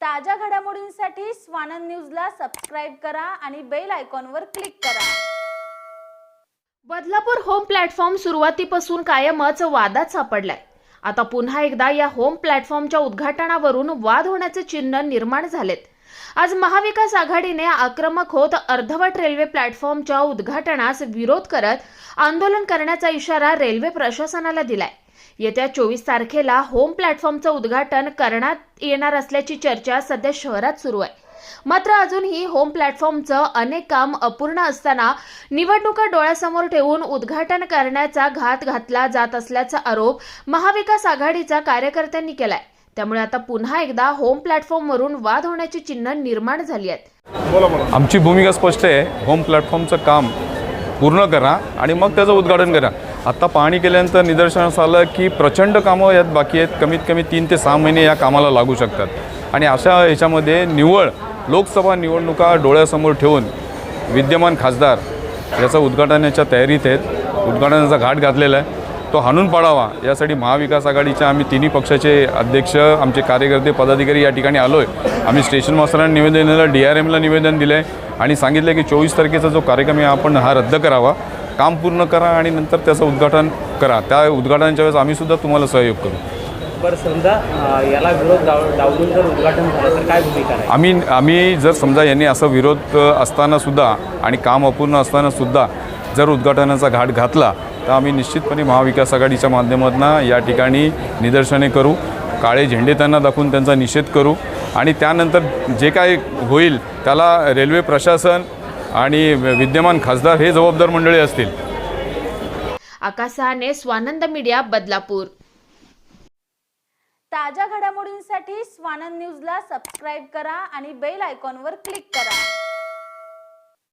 ताज्या घडामोडींसाठी स्वानंद न्यूजला सबस्क्राईब करा आणि बेल आयकॉनवर क्लिक करा. बदलापूर होम प्लॅटफॉर्म सुरुवातीपासून कायमच वादात सापडलाय. आता पुन्हा एकदा या होम प्लॅटफॉर्मच्या उद्घाटनावरून वाद होण्याचे चिन्ह निर्माण झालेत. आज महाविकास आघाडीने आक्रमक होत अर्धवट रेल्वे प्लॅटफॉर्मच्या उद्घाटनास विरोध करत आंदोलन करण्याचा इशारा रेल्वे प्रशासनाला दिलाय. येत्या चोवीस तारखेला होम प्लॅटफॉर्मचं उद्घाटन करण्यात येणार असल्याची चर्चा सध्या शहरात सुरू आहे. मात्र अजूनही होम प्लॅटफॉर्मचं अनेक काम अपूर्ण असताना निवडणुका डोळ्यासमोर ठेवून उद्घाटन करण्याचा घात घातला जात असल्याचा आरोप महाविकास आघाडीच्या कार्यकर्त्यांनी केलाय. त्यामुळे आता पुन्हा एकदा होम प्लॅटफॉर्मवरून वाद होण्याची चिन्ह निर्माण झाली आहेत. आमची भूमिका स्पष्ट आहे. होम प्लॅटफॉर्मचं काम पूर्ण करा आणि मग त्याचं उद्घाटन करा. आत्ता पाहणी केल्यानंतर निदर्शनास आलं की प्रचंड कामं यात बाकी आहेत. कमीत कमी तीन ते सहा महिने या कामाला लागू शकतात. आणि अशा ह्याच्यामध्ये निवळ लोकसभा निवडणुका डोळ्यासमोर ठेवून विद्यमान खासदार याचा उद्घाटनाच्या तयारीत आहेत. उद्घाटनाचा घाट घातलेला आहे. तो हाणून पाडावा. यासाठी महाविकास आघाडीच्या आम्ही तिन्ही पक्षाचे अध्यक्ष आमचे कार्यकर्ते पदाधिकारी या ठिकाणी आलो आहे आम्ही स्टेशन मास्तरांना निवेदन दिलं डी आर एमला निवेदन दिलं आहे आणि सांगितलं की चोवीस तारखेचा जो कार्यक्रम आहे आपण हा रद्द करावा. काम पूर्ण करा आणि नंतर त्याचं उद्घाटन करा. त्या उद्घाटनाच्या वेळेस आम्हीसुद्धा तुम्हाला सहयोग करू. बरं समजा याला विरोध डाव डावलून जर उद्घाटन झालं तर काय भूमिका आम्ही आम्ही जर समजा यांनी असा विरोध असतानासुद्धा आणि काम अपूर्ण असतानासुद्धा जर उद्घाटनाचा घाट घातला तर आम्ही निश्चितपणे महाविकास आघाडीच्या माध्यमातून या ठिकाणी निदर्शने करू. काळे झेंडे त्यांना दाखवून त्यांचा निषेध करू. आणि त्यानंतर जे काय होईल त्याला रेल्वे प्रशासन आणि विद्यमान खासदार हे जबाबदार मंडळी असतील. आकाश सहाने स्वानंद मीडिया बदलापूर. ताज्या घडामोडींसाठी स्वानंद न्यूजला सबस्क्राईब करा आणि बेल आयकॉनवर क्लिक करा.